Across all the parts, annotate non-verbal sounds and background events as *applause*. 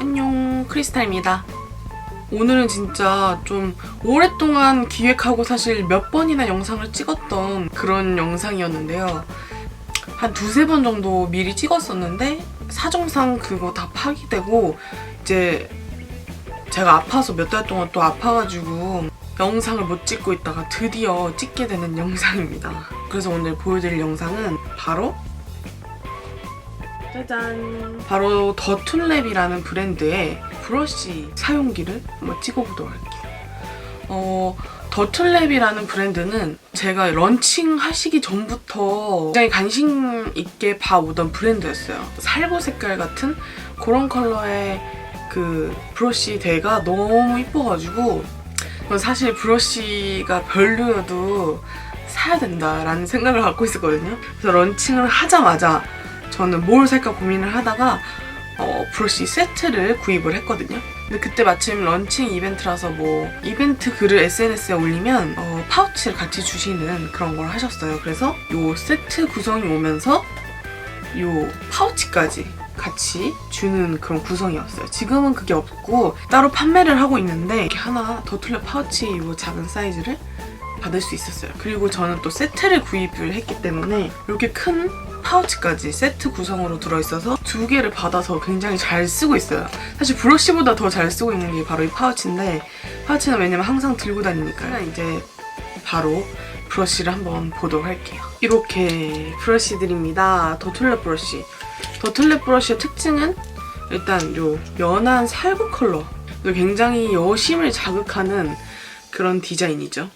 안녕 크리스탈입니다. 오늘은 진짜 좀 오랫동안 기획하고 사실 몇 번이나 영상을 찍었던 그런 영상이었는데요. 한 두세 번 정도 미리 찍었었는데 사정상 그거 다 파기되고 이제 제가 아파서 몇 달 동안 또 아파가지고 영상을 못 찍고 있다가 드디어 찍게 되는 영상입니다. 그래서 오늘 보여드릴 영상은 바로 짜잔 바로 더툴랩이라는 브랜드의 브러쉬 사용기를 한번 찍어보도록 할게요. 어, 더툴랩이라는 브랜드는 제가 런칭 하시기 전부터 굉장히 관심 있게 봐오던 브랜드였어요. 살구 색깔 같은 그런 컬러의 그 브러쉬 대가 너무 이뻐가지고 사실 브러쉬가 별로여도 사야 된다라는 생각을 갖고 있었거든요. 그래서 런칭을 하자마자 저는 뭘 살까 고민을 하다가 어, 브러쉬 세트를 구입을 했거든요. 근데 그때 마침 런칭 이벤트라서 뭐 이벤트 글을 SNS에 올리면 어, 파우치를 같이 주시는 그런 걸 하셨어요. 그래서 요 세트 구성이 오면서 요 파우치까지 같이 주는 그런 구성이었어요. 지금은 그게 없고 따로 판매를 하고 있는데 이렇게 하나 더 틀려 파우치 요 작은 사이즈를 받을 수 있었어요. 그리고 저는 또 세트를 구입을 했기 때문에 이렇게 큰 파우치까지 세트 구성으로 들어있어서 두 개를 받아서 굉장히 잘 쓰고 있어요. 사실 브러쉬보다 더 잘 쓰고 있는 게 바로 이 파우치인데 파우치는 왜냐면 항상 들고 다니니까 이제 바로 브러쉬를 한번 보도록 할게요. 이렇게 브러쉬들입니다. 더툴랩 브러쉬. 더툴랩 브러쉬의 특징은 일단 요 연한 살구 컬러. 굉장히 여심을 자극하는 그런 디자인이죠.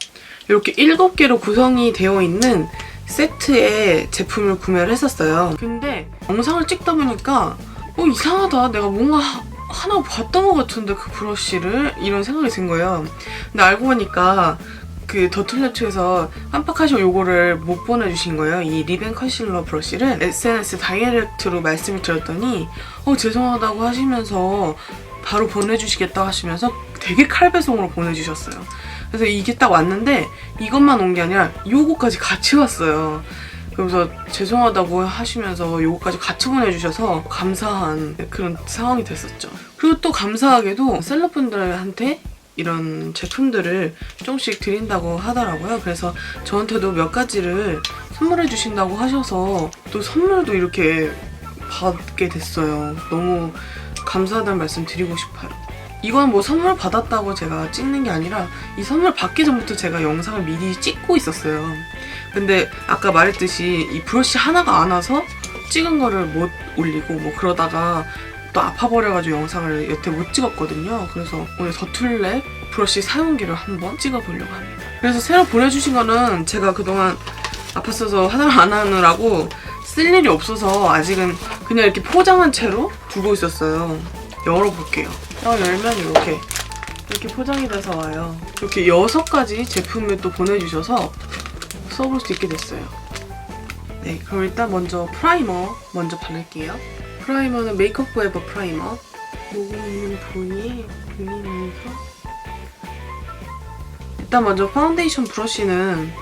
이렇게 7개로 구성이 되어 있는 세트의 제품을 구매를 했었어요. 근데 영상을 찍다 보니까 어 이상하다. 내가 뭔가 하- 하나 봤던 것 같은데 그 브러쉬를 이런 생각이 든 거예요. 근데 알고 보니까 그 더툴랩 측에서 깜빡하시고 요거를 못 보내주신 거예요. 이 리벤 컨실러 브러쉬를 SNS 다이렉트로 말씀을 드렸더니 어 죄송하다고 하시면서 바로 보내주시겠다 하시면서 되게 칼배송으로 보내주셨어요. 그래서 이게 딱 왔는데 이것만 온 게 아니라 요거까지 같이 왔어요. 그래서 죄송하다고 하시면서 요거까지 같이 보내주셔서 감사한 그런 상황이 됐었죠. 그리고 또 감사하게도 셀럽분들한테 이런 제품들을 조금씩 드린다고 하더라고요. 그래서 저한테도 몇 가지를 선물해 주신다고 하셔서 또 선물도 이렇게 받게 됐어요. 너무 감사하다는 말씀 드리고 싶어요. 이건 뭐 선물 받았다고 제가 찍는 게 아니라 이 선물 받기 전부터 제가 영상을 미리 찍고 있었어요. 근데 아까 말했듯이 이 브러쉬 하나가 안 와서 찍은 거를 못 올리고 뭐 그러다가 또 아파버려가지고 영상을 여태 못 찍었거든요. 그래서 오늘 더툴랩 브러쉬 사용기를 한번 찍어보려고 합니다. 그래서 새로 보내주신 거는 제가 그동안 아팠어서 화장을 안 하느라고 쓸 일이 없어서 아직은 그냥 이렇게 포장한 채로 두고 있었어요. 열어볼게요. 어, 열면 이렇게 이렇게 포장이 돼서 와요. 이렇게 여섯 가지 제품을 또 보내주셔서 써볼 수 있게 됐어요. 네, 그럼 일단 먼저 프라이머 먼저 바를게요. 프라이머는 메이크업 포에버 프라이머. 모공 있는 부위에 올리면서 일단 먼저 파운데이션 브러쉬는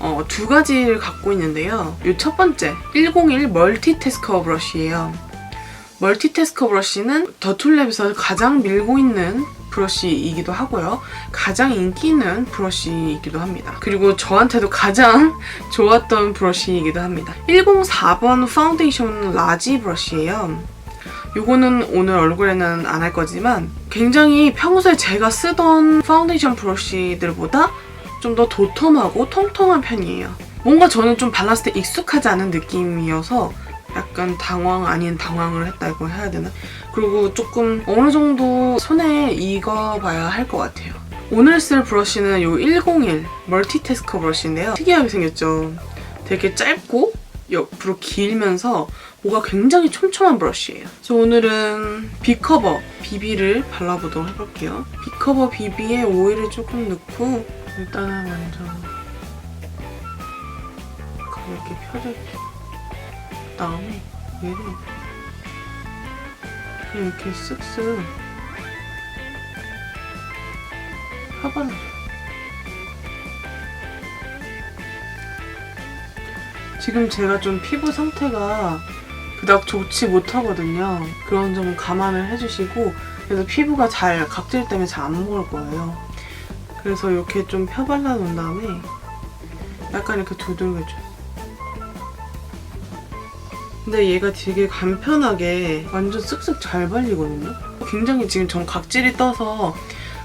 어, 두 가지를 갖고 있는데요. 이 첫 번째 101 멀티태스커 브러쉬예요. 멀티태스커 브러쉬는 더툴랩에서 가장 밀고 있는 브러쉬이기도 하고요. 가장 인기 있는 브러쉬이기도 합니다. 그리고 저한테도 가장 *laughs* 좋았던 브러쉬이기도 합니다. 104번 파운데이션 라지 브러쉬예요. 요거는 오늘 얼굴에는 안 할 거지만 굉장히 평소에 제가 쓰던 파운데이션 브러쉬들보다 좀 더 도톰하고 통통한 편이에요. 뭔가 저는 좀 발랐을 때 익숙하지 않은 느낌이어서 약간 당황 아닌 당황을 했다고 해야 되나? 그리고 조금 어느 정도 손에 익어봐야 할 것 같아요. 오늘 쓸 브러쉬는 요101 멀티태스커 브러쉬인데요. 특이하게 생겼죠. 되게 짧고 옆으로 길면서 뭐가 굉장히 촘촘한 브러쉬예요. 그래서 오늘은 비커버 비비를 발라보도록 해볼게요. 비커버 비비에 오일을 조금 넣고 일단은 먼저 가볍게 펴줄게요. 그다음에 얘를 이렇게 쓱쓱 펴발라줘요. 지금 제가 좀 피부 상태가 그닥 좋지 못하거든요. 그런 점은 감안을 해주시고 그래서 피부가 잘 각질 때문에 잘 안 먹을 거예요. 그래서 이렇게 좀 펴발라 놓은 다음에 약간 이렇게 두들겨줘요. 근데 얘가 되게 간편하게 완전 쓱쓱 잘 발리거든요. 굉장히 지금 전 각질이 떠서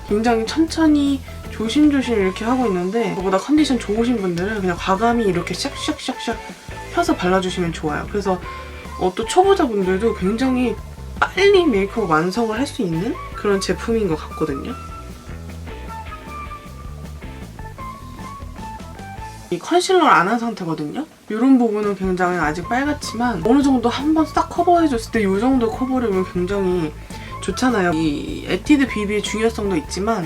굉장히 천천히 조심조심 이렇게 하고 있는데 그보다 컨디션 좋으신 분들은 그냥 과감히 이렇게 샥샥샥샥 펴서 발라주시면 좋아요. 그래서 어, 또 초보자분들도 굉장히 빨리 메이크업 완성을 할 수 있는 그런 제품인 것 같거든요. 이 컨실러를 안 한 상태거든요. 이런 부분은 굉장히 아직 빨갛지만 어느 정도 한 번 싹 커버해줬을 때 이 정도 커버력은 굉장히 좋잖아요. 이 에뛰드 비비의 중요성도 있지만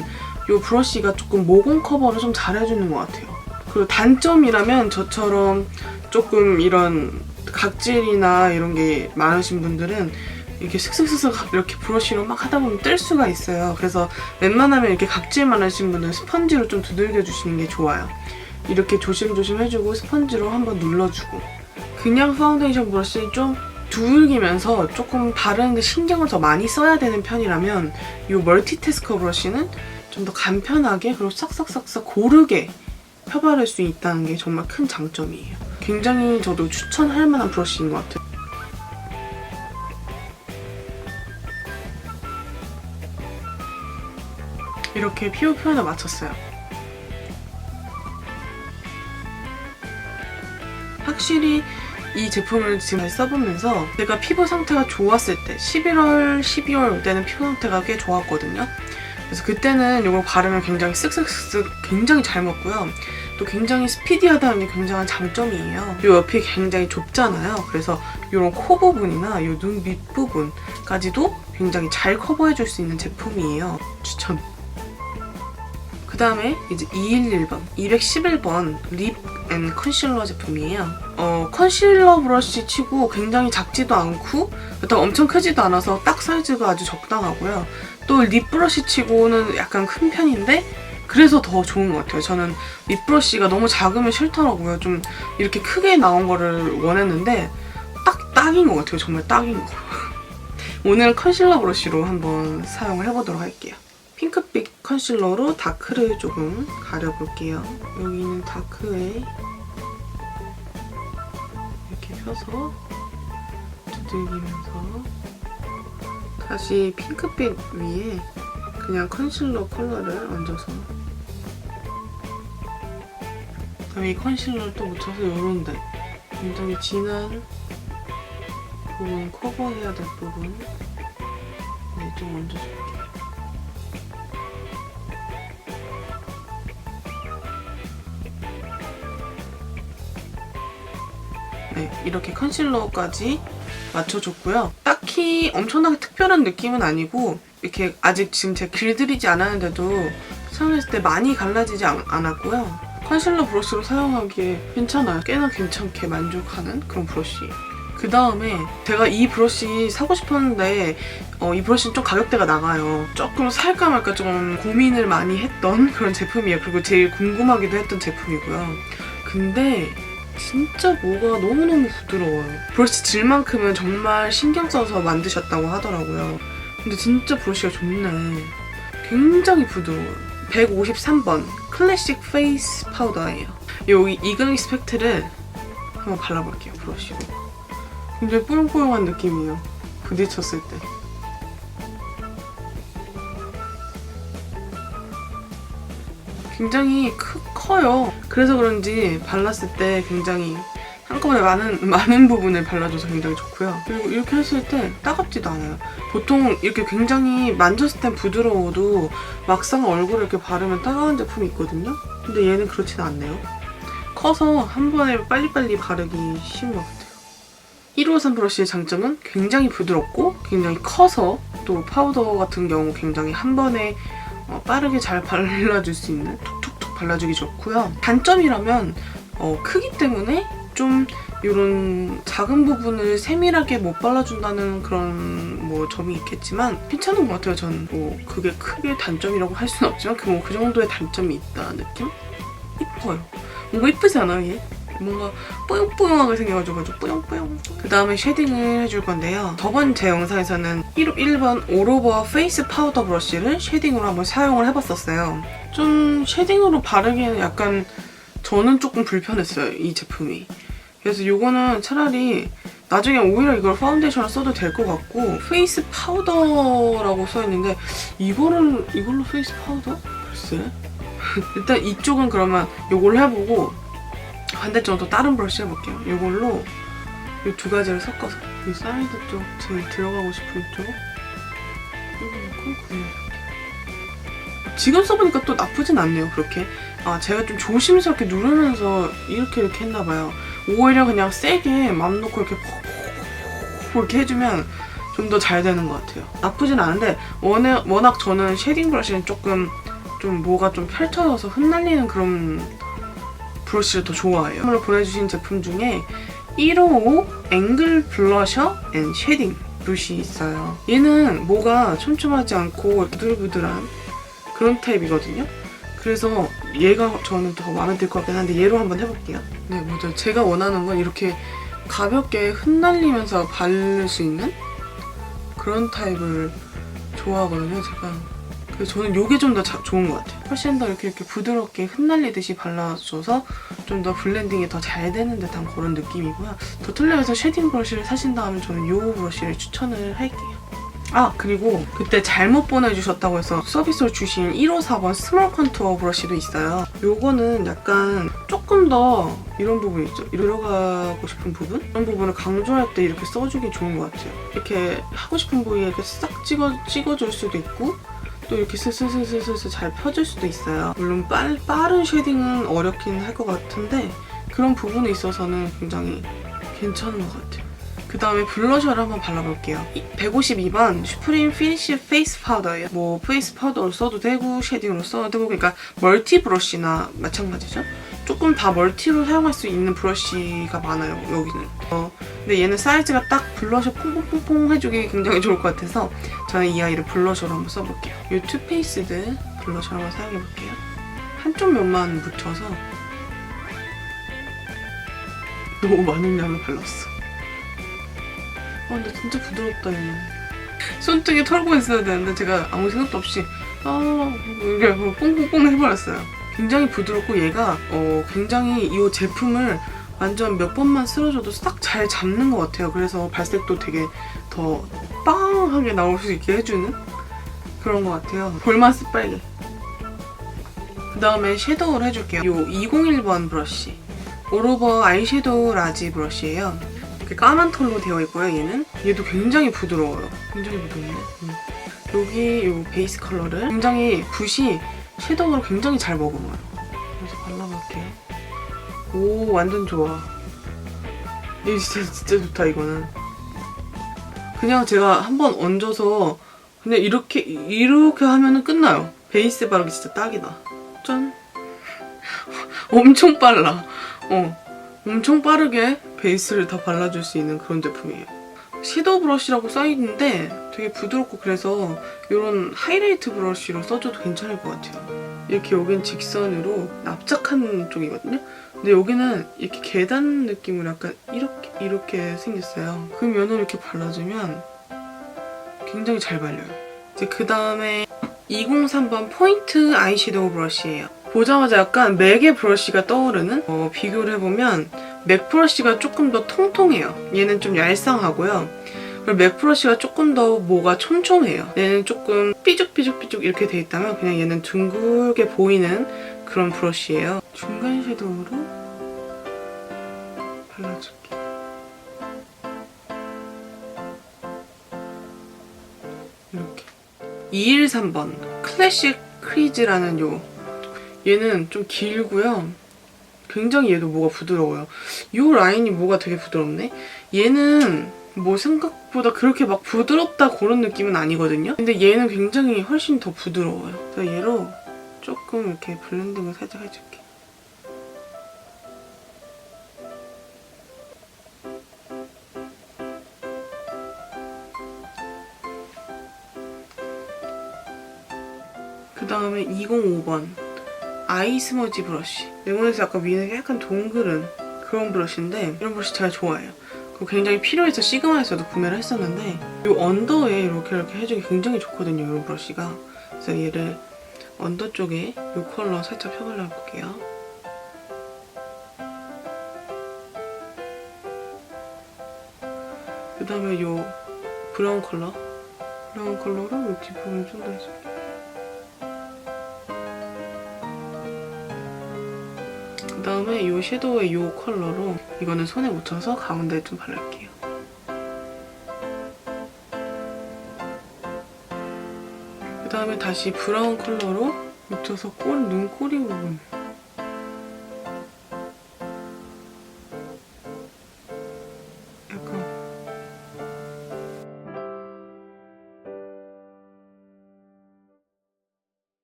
이 브러쉬가 조금 모공 커버를 좀 잘해주는 것 같아요. 그리고 단점이라면 저처럼 조금 이런 각질이나 이런 게 많으신 분들은 이렇게 슥슥슥슥 이렇게 브러쉬로 막 하다 보면 뜰 수가 있어요. 그래서 웬만하면 이렇게 각질 많으신 분들은 스펀지로 좀 두들겨 주시는 게 좋아요. 이렇게 조심조심 해주고 스펀지로 한번 눌러주고 그냥 파운데이션 브러쉬 좀 두들기면서 조금 바르는데 신경을 더 많이 써야 되는 편이라면 이 멀티태스커 브러쉬는 좀 더 간편하게 그리고 싹싹싹싹 고르게 펴바를 수 있다는 게 정말 큰 장점이에요. 굉장히 저도 추천할 만한 브러쉬인 것 같아요. 이렇게 피부 표현을 마쳤어요. 확실히 이 제품을 지금 잘 써보면서 제가 피부 상태가 좋았을 때 11월, 12월 때는 피부 상태가 꽤 좋았거든요. 그래서 그때는 이걸 바르면 굉장히 쓱쓱쓱쓱 굉장히 잘 먹고요. 또 굉장히 스피디하다는 게 굉장한 장점이에요. 이 옆이 굉장히 좁잖아요. 그래서 이런 코 부분이나 이 눈 밑부분까지도 굉장히 잘 커버해줄 수 있는 제품이에요. 추천! 그 다음에 이제 211번, 211번 립 앤 컨실러 제품이에요. 어, 컨실러 브러쉬 치고 굉장히 작지도 않고 그렇다고 엄청 크지도 않아서 딱 사이즈가 아주 적당하고요. 또 립 브러쉬 치고는 약간 큰 편인데 그래서 더 좋은 것 같아요. 저는 립 브러쉬가 너무 작으면 싫더라고요. 좀 이렇게 크게 나온 거를 원했는데 딱 딱인 것 같아요. 정말 딱인 거. *laughs* 오늘은 컨실러 브러쉬로 한번 사용을 해보도록 할게요. 핑크빛 컨실러로 다크를 조금 가려볼게요. 여기 있는 다크에 펴서 두들기면서 다시 핑크빛 위에 그냥 컨실러 컬러를 얹어서 그다음에 이 컨실러를 또 묻혀서 요런데 굉장히 진한 부분 커버해야 될 부분 네, 좀 얹어줄게요. 이렇게 컨실러까지 맞춰줬고요. 딱히 엄청나게 특별한 느낌은 아니고 이렇게 아직 지금 제가 길들이지 않았는데도 사용했을 때 많이 갈라지지 않, 않았고요. 컨실러 브러쉬로 사용하기에 괜찮아요. 꽤나 괜찮게 만족하는 그런 브러쉬예요. 그 다음에 제가 이 브러쉬 사고 싶었는데 어, 이 브러쉬는 좀 가격대가 나가요. 조금 살까 말까 좀 고민을 많이 했던 그런 제품이에요. 그리고 제일 궁금하기도 했던 제품이고요. 근데 진짜 뭐가 너무너무 부드러워요. 브러쉬 질만큼은 정말 신경 써서 만드셨다고 하더라고요. 근데 진짜 브러쉬가 좋네. 굉장히 부드러워요. 153번 클래식 페이스 파우더예요. 여기 이글리 스펙트를 한번 발라볼게요, 브러쉬로. 굉장히 뽀용뽀용한 느낌이에요. 부딪혔을 때. 굉장히 크, 커요. 그래서 그런지 발랐을 때 굉장히 한꺼번에 많은 *laughs* 많은 부분을 발라줘서 굉장히 좋고요. 그리고 이렇게 했을 때 따갑지도 않아요. 보통 이렇게 굉장히 만졌을 땐 부드러워도 막상 얼굴에 이렇게 바르면 따가운 제품이 있거든요. 근데 얘는 그렇진 않네요. 커서 한 번에 빨리빨리 바르기 쉬운 것 같아요. 153 브러쉬의 장점은 굉장히 부드럽고 굉장히 커서 또 파우더 같은 경우 굉장히 한 번에 어, 빠르게 잘 *laughs* 발라줄 수 있는 발라주기 좋고요. 단점이라면 어, 크기 때문에 좀 이런 작은 부분을 세밀하게 못 발라준다는 그런 뭐 점이 있겠지만 괜찮은 것 같아요. 저는 뭐 그게 크게 단점이라고 할 수는 없지만 그, 뭐 그 정도의 단점이 있다 느낌? 이뻐요. 뭔가 이쁘지 않아요 얘? 뭔가 뽀용뽀용하게 생겨가지고 아주 뽀용뽀용. 그 다음에 쉐딩을 해줄 건데요. 저번 제 영상에서는 1, 1번 올오버 페이스 파우더 브러쉬를 쉐딩으로 한번 사용을 해봤었어요. 좀 쉐딩으로 바르기에는 약간 저는 조금 불편했어요. 이 제품이. 그래서 이거는 차라리 나중에 오히려 이걸 파운데이션을 써도 될 것 같고 페이스 파우더라고 써있는데 이거를 이걸로 페이스 파우더? 글쎄 *laughs* 일단 이쪽은 그러면 이걸로 해보고 반대쪽은 또 다른 브러쉬 해볼게요. 이걸로 이 두 가지를 섞어서. 이 사이드 쪽 제일 들어가고 싶은 쪽. 그냥 지금 써보니까 또 나쁘진 않네요 그렇게. 아 제가 좀 조심스럽게 누르면서 이렇게 이렇게 했나봐요. 오히려 그냥 세게 맘 놓고 이렇게 푹 이렇게 해주면 좀 더 잘 되는 것 같아요. 나쁘진 않은데 워낙, 워낙 저는 쉐딩 브러쉬는 조금 좀 뭐가 좀 펼쳐져서 흩날리는 그런 브러쉬를 더 좋아해요. 선물로 보내주신 제품 중에 155 앵글 블러셔 앤 쉐딩 붓이 있어요. 얘는 뭐가 촘촘하지 않고 부들부들한 그런 타입이거든요. 그래서 얘가 저는 더 마음에 들 것 같긴 한데 얘로 한번 해볼게요. 네, 맞아요. 제가 원하는 건 이렇게 가볍게 흩날리면서 바를 수 있는 그런 타입을 좋아하거든요, 제가. 그래서 저는 이게 좀 더 좋은 것 같아요. 훨씬 더 이렇게, 이렇게 부드럽게 흩날리듯이 발라줘서 좀 더 블렌딩이 더 잘 되는 듯한 그런 느낌이고요. 더틀레에서 쉐딩 브러쉬를 사신다면 저는 이 브러쉬를 추천을 할게요. 아 그리고 그때 잘못 보내주셨다고 해서 서비스로 주신 154번 스몰 컨투어 브러쉬도 있어요. 요거는 약간 조금 더 이런 부분 있죠. 들어가고 싶은 부분? 이런 부분을 강조할 때 이렇게 써주기 좋은 것 같아요. 이렇게 하고 싶은 부위에 싹 찍어, 찍어줄 수도 있고 또 이렇게 스스스스스 잘 펴질 수도 있어요. 물론 빨, 빠른 쉐딩은 어렵긴 할 것 같은데 그런 부분에 있어서는 굉장히 괜찮은 것 같아요. 그 다음에 블러셔를 한번 발라볼게요. 152번 슈프림 피니쉬 페이스 파우더예요. 뭐 페이스 파우더로 써도 되고 쉐딩으로 써도 되고 그러니까 멀티 브러쉬나 마찬가지죠. 조금 다 멀티로 사용할 수 있는 브러쉬가 많아요. 여기는. 어, 근데 얘는 사이즈가 딱 블러셔 퐁퐁퐁퐁 해주기 굉장히 좋을 것 같아서 저는 이 아이를 블러셔로 한번 써볼게요. 이 투페이스드 블러셔 한번 사용해볼게요. 한쪽 면만 묻혀서 너무 많은 양을 발랐어. 아 근데 진짜 부드럽다 얘는 손등에 털고 있어야 되는데 제가 아무 생각도 없이 아 이게 뭐 뽕뽕뽕 해버렸어요 굉장히 부드럽고 얘가 어 굉장히 이 제품을 완전 몇 번만 쓸어줘도 싹 잘 잡는 것 같아요 그래서 발색도 되게 더 빵하게 나올 수 있게 해주는 그런 것 같아요 볼마스 빨개 그 다음에 섀도우를 해줄게요 이 201번 브러쉬 올오버 아이섀도우 라지 브러쉬예요 이렇게 까만 털로 되어 있고요. 얘는 얘도 굉장히 부드러워요. 굉장히 부드럽네. 음. 여기 이 베이스 컬러를 굉장히 붓이 섀도우를 굉장히 잘 머금어요. 그래서 발라볼게요. 오 완전 좋아. 이거 진짜 진짜 좋다 이거는. 그냥 제가 한번 얹어서 그냥 이렇게 이렇게 하면은 끝나요. 베이스 바르기 진짜 딱이다. 짠. *laughs* 엄청 빨라. 어. 엄청 빠르게 베이스를 다 발라줄 수 있는 그런 제품이에요. 섀도우 브러쉬라고 써있는데 되게 부드럽고 그래서 이런 하이라이트 브러쉬로 써줘도 괜찮을 것 같아요. 이렇게 여긴 직선으로 납작한 쪽이거든요. 근데 여기는 이렇게 계단 느낌으로 약간 이렇게 이렇게 생겼어요. 그 면을 이렇게 발라주면 굉장히 잘 발려요. 이제 그 다음에 203번 포인트 아이섀도우 브러쉬예요. 보자마자 약간 맥의 브러쉬가 떠오르는 어, 비교를 해보면 맥 브러쉬가 조금 더 통통해요. 얘는 좀 얄쌍하고요. 그리고 맥 브러쉬가 조금 더 뭐가 촘촘해요. 얘는 조금 삐죽삐죽삐죽 이렇게 돼 있다면 그냥 얘는 둥글게 보이는 그런 브러쉬예요. 중간 섀도우로 발라줄게요. 이렇게 213번 클래식 크리즈라는 요 얘는 좀 길고요. 굉장히 얘도 뭐가 부드러워요. 이 라인이 뭐가 되게 부드럽네? 얘는 뭐 생각보다 그렇게 막 부드럽다 그런 느낌은 아니거든요? 근데 얘는 굉장히 훨씬 더 부드러워요. 그래서 얘로 조금 이렇게 블렌딩을 살짝 해줄게. 그 다음에 205번 아이 스머지 브러쉬. 레몬에서 약간 위는 약간 동그른 그런 브러쉬인데 이런 브러쉬 제가 좋아해요. 그리고 굉장히 필요해서 시그마에서도 구매를 했었는데 이 언더에 이렇게 이렇게 해주기 굉장히 좋거든요. 이런 브러쉬가. 그래서 얘를 언더 쪽에 이 컬러 살짝 펴발라 볼게요. 그 다음에 이 브라운 컬러 브라운 컬러로 이 뒷부분을 좀 더 해줄게요. 다음에 이 섀도우의 이 컬러로 이거는 손에 묻혀서 가운데에 좀 바를게요. 그 다음에 다시 브라운 컬러로 묻혀서 꼴, 눈꼬리 부분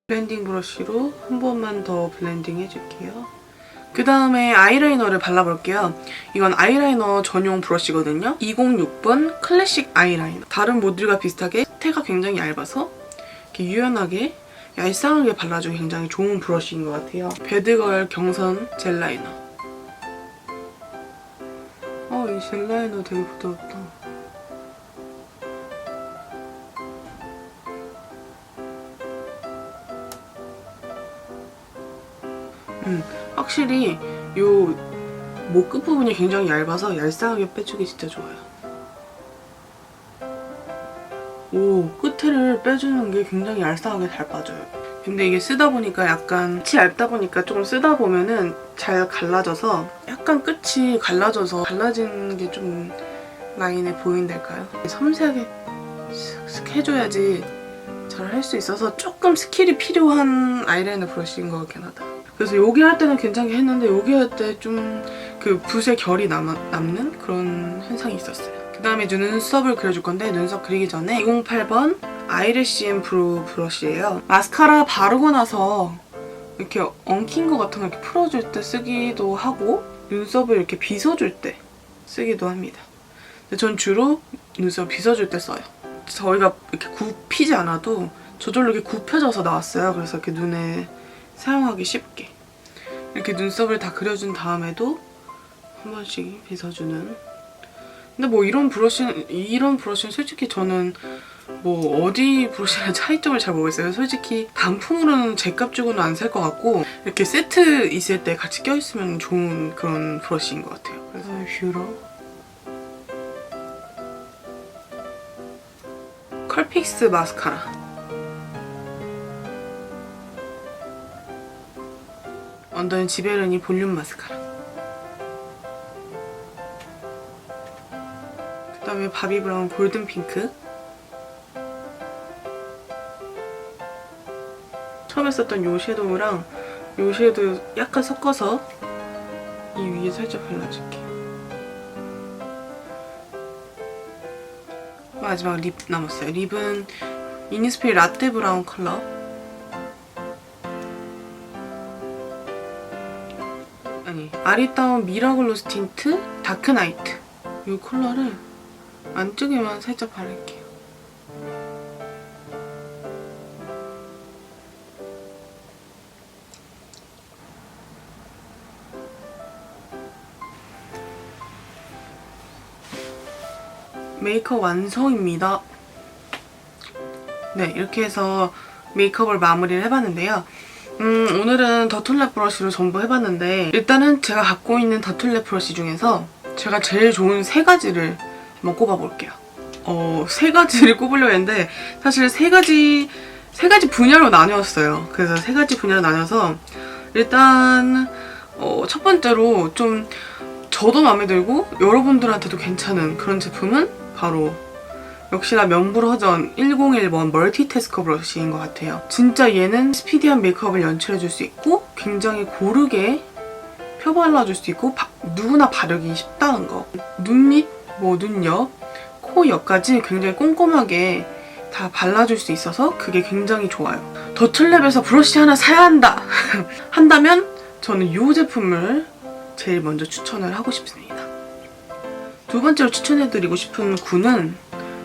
블렌딩 브러쉬로 한 번만 더 블렌딩 해줄게요. 그 다음에 아이라이너를 발라볼게요. 이건 아이라이너 전용 브러쉬거든요. 206번 클래식 아이라이너. 다른 모듈과 비슷하게 테가 굉장히 얇아서 이렇게 유연하게 얄쌍하게 발라주기 굉장히 좋은 브러쉬인 것 같아요. 배드걸 경선 젤 라이너. 어, 이 젤 라이너 되게 부드럽다. 확실히 요 목 끝부분이 굉장히 얇아서 얄쌍하게 빼주기 진짜 좋아요. 오, 끝을 빼주는 게 굉장히 얄쌍하게 잘 빠져요. 근데 이게 쓰다 보니까 약간 끝이 얇다 보니까 조금 쓰다 보면은 잘 갈라져서 약간 끝이 갈라져서 갈라지는 게좀 라인에 보인달까요? 섬세하게 슥슥 해줘야지 잘 할 수 있어서 조금 스킬이 필요한 아이라이너 브러쉬인 것 같긴 하다. 그래서 여기 할 때는 괜찮게 했는데 여기 할 때 좀 그 붓의 결이 남, 남는 그런 현상이 있었어요. 그 다음에 눈썹을 그려줄 건데 눈썹 그리기 전에 208번 아이래쉬 앤 브루 브러쉬예요. 마스카라 바르고 나서 이렇게 엉킨 거 같은 거 이렇게 풀어줄 때 쓰기도 하고 눈썹을 이렇게 빗어줄 때 쓰기도 합니다. 근데 전 주로 눈썹 빗어줄 때 써요. 저희가 이렇게 굽히지 않아도 저절로 이렇게 굽혀져서 나왔어요. 그래서 이렇게 눈에 사용하기 쉽게 이렇게 눈썹을 다 그려준 다음에도 한 번씩 빗어주는 근데 뭐 이런 브러쉬는 이런 브러쉬는 솔직히 저는 뭐 어디 브러쉬랑 *laughs* 차이점을 잘 모르겠어요. 솔직히 단품으로는 제값 주고는 안 살 것 같고 이렇게 세트 있을 때 같이 껴있으면 좋은 그런 브러쉬인 것 같아요. 그래서 뷰러 컬픽스 마스카라 언더는 지베르니 볼륨 마스카라. 그 다음에 바비 브라운 골든 핑크. 처음에 썼던 요 섀도우랑 요 섀도우 약간 섞어서 이 위에 살짝 발라줄게. 마지막 립 남았어요. 립은 이니스프리 라떼 브라운 컬러 아니 아리따운 미라글로스 틴트 다크나이트 이 컬러를 안쪽에만 살짝 바를게요. 메이크업 완성입니다. 네, 이렇게 해서 메이크업을 마무리를 해봤는데요. 음, 오늘은 더툴랩 브러쉬로 전부 해봤는데 일단은 제가 갖고 있는 더툴랩 브러쉬 중에서 제가 제일 좋은 세 가지를 한번 꼽아볼게요. 어, 세 가지를 *laughs* 꼽으려고 했는데 사실 세 가지 세 가지 분야로 나뉘었어요. 그래서 세 가지 분야로 나뉘어서 일단 어, 첫 번째로 좀 저도 마음에 들고 여러분들한테도 괜찮은 그런 제품은 바로 역시나 명불허전 101번 멀티태스커 브러쉬인 것 같아요. 진짜 얘는 스피디한 메이크업을 연출해줄 수 있고 굉장히 고르게 펴발라줄 수 있고 바- 누구나 바르기 쉽다는 거. 눈 밑, 뭐 눈옆, 코 옆까지 굉장히 꼼꼼하게 다 발라줄 수 있어서 그게 굉장히 좋아요. 더툴랩에서 브러쉬 하나 사야 한다! *laughs* 한다면 저는 이 제품을 제일 먼저 추천을 하고 싶습니다. 두 번째로 추천해드리고 싶은 군은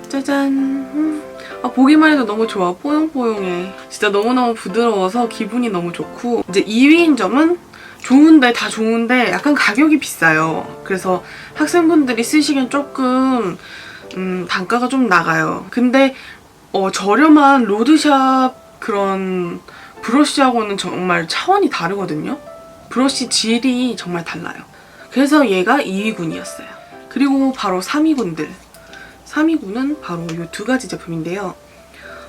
짜잔 음, 아, 보기만 해도 너무 좋아 뽀용뽀용해 진짜 너무너무 부드러워서 기분이 너무 좋고 이제 2위인 점은 좋은데 다 좋은데 약간 가격이 비싸요. 그래서 학생분들이 쓰시기엔 조금 음, 단가가 좀 나가요. 근데 어, 저렴한 로드샵 그런 브러쉬하고는 정말 차원이 다르거든요. 브러쉬 질이 정말 달라요. 그래서 얘가 2위군이었어요. 그리고 바로 3위군들. 3위군은 바로 이 두 가지 제품인데요.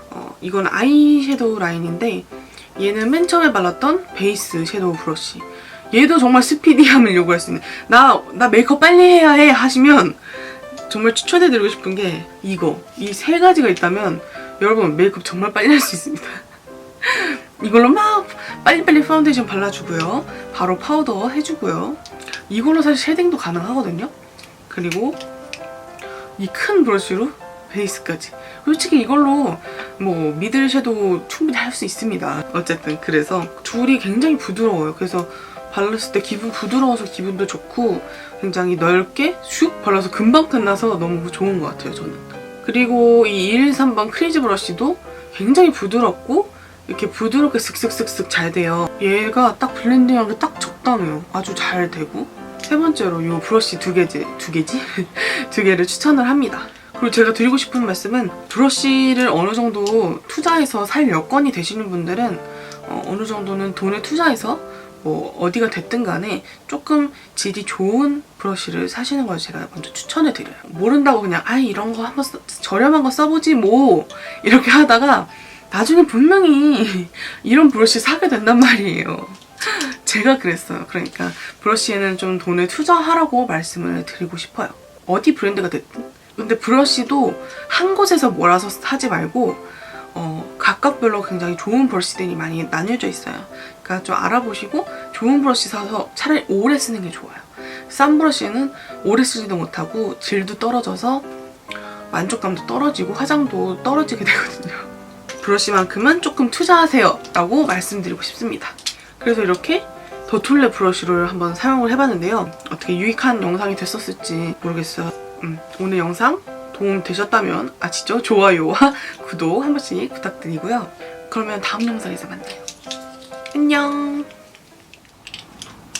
어, 이건 아이섀도우 라인인데 얘는 맨 처음에 발랐던 베이스 섀도우 브러쉬. 얘도 정말 스피디함을 요구할 수 있는 나, 나 메이크업 빨리 해야 해 하시면 정말 추천해드리고 싶은 게 이거 이 세 가지가 있다면 여러분 메이크업 정말 빨리 할 수 있습니다. *laughs* 이걸로 막 빨리빨리 파운데이션 발라주고요. 바로 파우더 해주고요. 이걸로 사실 쉐딩도 가능하거든요. 그리고 이 큰 브러쉬로 베이스까지. 솔직히 이걸로 뭐 미들 섀도우 충분히 할 수 있습니다. 어쨌든 그래서 둘이 굉장히 부드러워요. 그래서 발랐을 때 기분 부드러워서 기분도 좋고 굉장히 넓게 슉 발라서 금방 끝나서 너무 좋은 것 같아요. 저는. 그리고 이 113번 크리즈 브러쉬도 굉장히 부드럽고 이렇게 부드럽게 슥슥슥슥 잘 돼요. 얘가 딱 블렌딩한 게딱 적당해요. 아주 잘 되고. 세 번째로 이 브러쉬 두 개지, 두 개지? *laughs* 두 개를 추천을 합니다. 그리고 제가 드리고 싶은 말씀은 브러쉬를 어느 정도 투자해서 살 여건이 되시는 분들은 어, 어느 정도는 돈을 투자해서 뭐 어디가 됐든 간에 조금 질이 좋은 브러쉬를 사시는 걸 제가 먼저 추천을 드려요. 모른다고 그냥 아 이런 거 한번 써- 저렴한 거 써보지 뭐 이렇게 하다가 나중에 분명히 *laughs* 이런 브러쉬 사게 된단 말이에요. 제가 그랬어요. 그러니까 브러쉬에는 좀 돈을 투자하라고 말씀을 드리고 싶어요. 어디 브랜드가 됐든. 근데 브러쉬도 한 곳에서 몰아서 사지 말고 어, 각각별로 굉장히 좋은 브러쉬들이 많이 나뉘어져 있어요. 그러니까 좀 알아보시고 좋은 브러쉬 사서 차라리 오래 쓰는 게 좋아요. 싼 브러쉬는 오래 쓰지도 못하고 질도 떨어져서 만족감도 떨어지고 화장도 떨어지게 되거든요. 브러쉬만큼은 조금 투자하세요 라고 말씀드리고 싶습니다. 그래서 이렇게 더툴레 브러쉬를 한번 사용을 해봤는데요. 어떻게 유익한 영상이 됐었을지 모르겠어요. 음, 오늘 영상 도움 되셨다면 아시죠? 좋아요와 *laughs* 구독 한 번씩 부탁드리고요. 그러면 다음 영상에서 만나요. 안녕.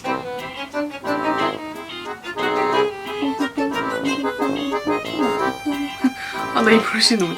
*laughs* 아, 나 이 브러쉬 너무.